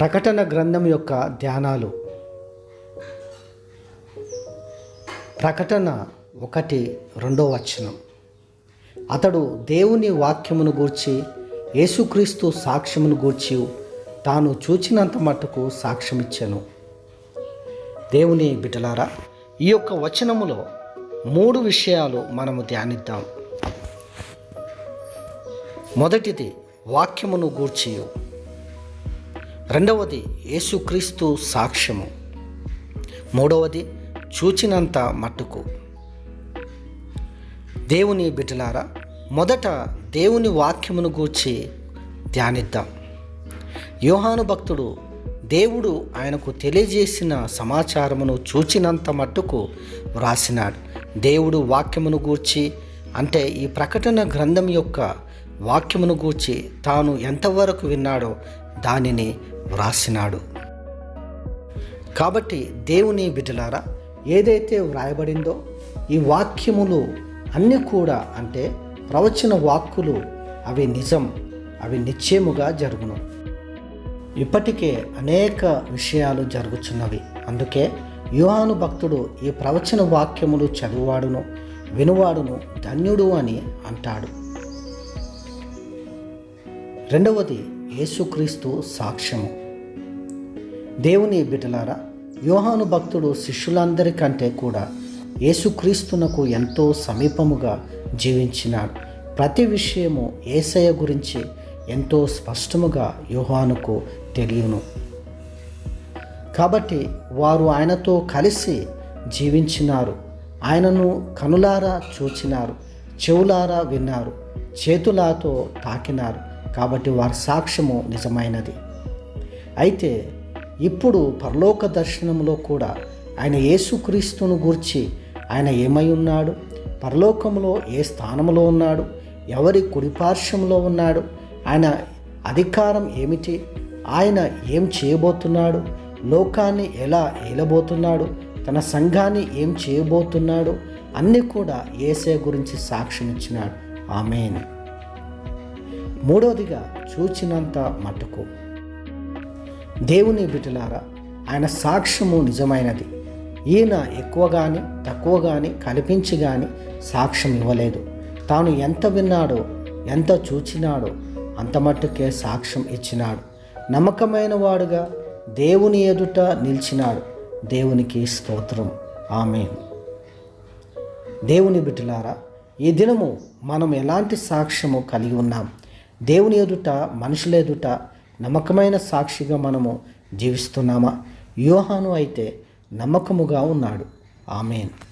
ప్రకటన గ్రంథం యొక్క ధ్యానాలు. ప్రకటన ఒకటి రెండో వచనం. అతడు దేవుని వాక్యమును గూర్చి యేసుక్రీస్తు సాక్ష్యమును గూర్చి తాను చూచినంత మట్టుకు సాక్ష్యమిచ్చాను. దేవుని బిడ్డలారా ఈ యొక్క వచనములో మూడు విషయాలు మనము ధ్యానిద్దాం. మొదటిది వాక్యమును గూర్చియు. రెండవది యేసుక్రీస్తు సాక్ష్యము. మూడవది చూచినంత మట్టుకు. దేవుని బిడ్డలారా మొదట దేవుని వాక్యమును గూర్చి ధ్యానిద్దాం. యోహాను భక్తుడు దేవుడు ఆయనకు తెలియజేసిన సమాచారమును చూచినంత మట్టుకు వ్రాసినాడు. దేవుడు వాక్యమును గూర్చి అంటే ఈ ప్రకటన గ్రంథం యొక్క వాక్యమును గూర్చి తాను ఎంతవరకు విన్నాడో దానిని వ్రాసినాడు. కాబట్టి దేవుని బిడ్డలారా ఏదైతే వ్రాయబడిందో ఈ వాక్యములు అన్నీ కూడా అంటే ప్రవచన వాక్కులు అవి నిజం అవి నిశ్చయముగా జరుగును. ఇప్పటికే అనేక విషయాలు జరుగుతున్నవి అందుకే యువాను భక్తుడు ఈ ప్రవచన వాక్యములు చదువువాడును వినువాడును ధన్యుడు అని అంటాడు. రెండవది యేసుక్రీస్తు సాక్ష్యము. దేవుని బిడ్డలారా యోహాను భక్తుడు శిష్యులందరికంటే కూడా యేసుక్రీస్తునకు ఎంతో సమీపముగా జీవించినాడు. ప్రతి విషయము ఏసయ గురించి ఎంతో స్పష్టముగా యోహానుకు తెలియను. కాబట్టి వారు ఆయనతో కలిసి జీవించినారు. ఆయనను కనులారా చూచినారు చెవులారా విన్నారు చేతులాతో తాకినారు. కాబట్టి వారి సాక్ష్యము నిజమైనది. అయితే ఇప్పుడు పరలోక దర్శనంలో కూడా ఆయన యేసుక్రీస్తును గూర్చి ఆయన ఏమై ఉన్నాడు? పరలోకంలో ఏ స్థానంలో ఉన్నాడు? ఎవరి కుడిపార్శ్వంలో ఉన్నాడు? ఆయన అధికారం ఏమిటి? ఆయన ఏం చేయబోతున్నాడు? లోకాన్ని ఎలా ఏలబోతున్నాడు? తన సంఘాన్ని ఏం చేయబోతున్నాడు? అన్నీ కూడా ఏసే గురించి సాక్ష్యం ఇచ్చినాడు ఆమెన్. మూడవదిగా చూచినంత మటుకు దేవుని బిడ్డలారా ఆయన సాక్ష్యము నిజమైనది. ఈయన ఎక్కువ కానీ తక్కువ కానీ కల్పించి కానీ సాక్ష్యం ఇవ్వలేదు. తాను ఎంత విన్నాడో ఎంత చూచినాడో అంత మట్టుకే సాక్ష్యం ఇచ్చినాడు. నమ్మకమైన వాడుగా దేవుని ఎదుట నిలిచినాడు. దేవునికి స్తోత్రం. ఆమె దేవుని బిడ్డలారా ఈ దినము మనం ఎలాంటి సాక్ష్యము కలిగి ఉన్నాం? దేవుని ఎదుట మనుషుల ఎదుట నమ్మకమైన సాక్షిగా మనము జీవిస్తున్నామా? యోహాను అయితే నమ్మకముగా ఉన్నాడు. ఆమెను.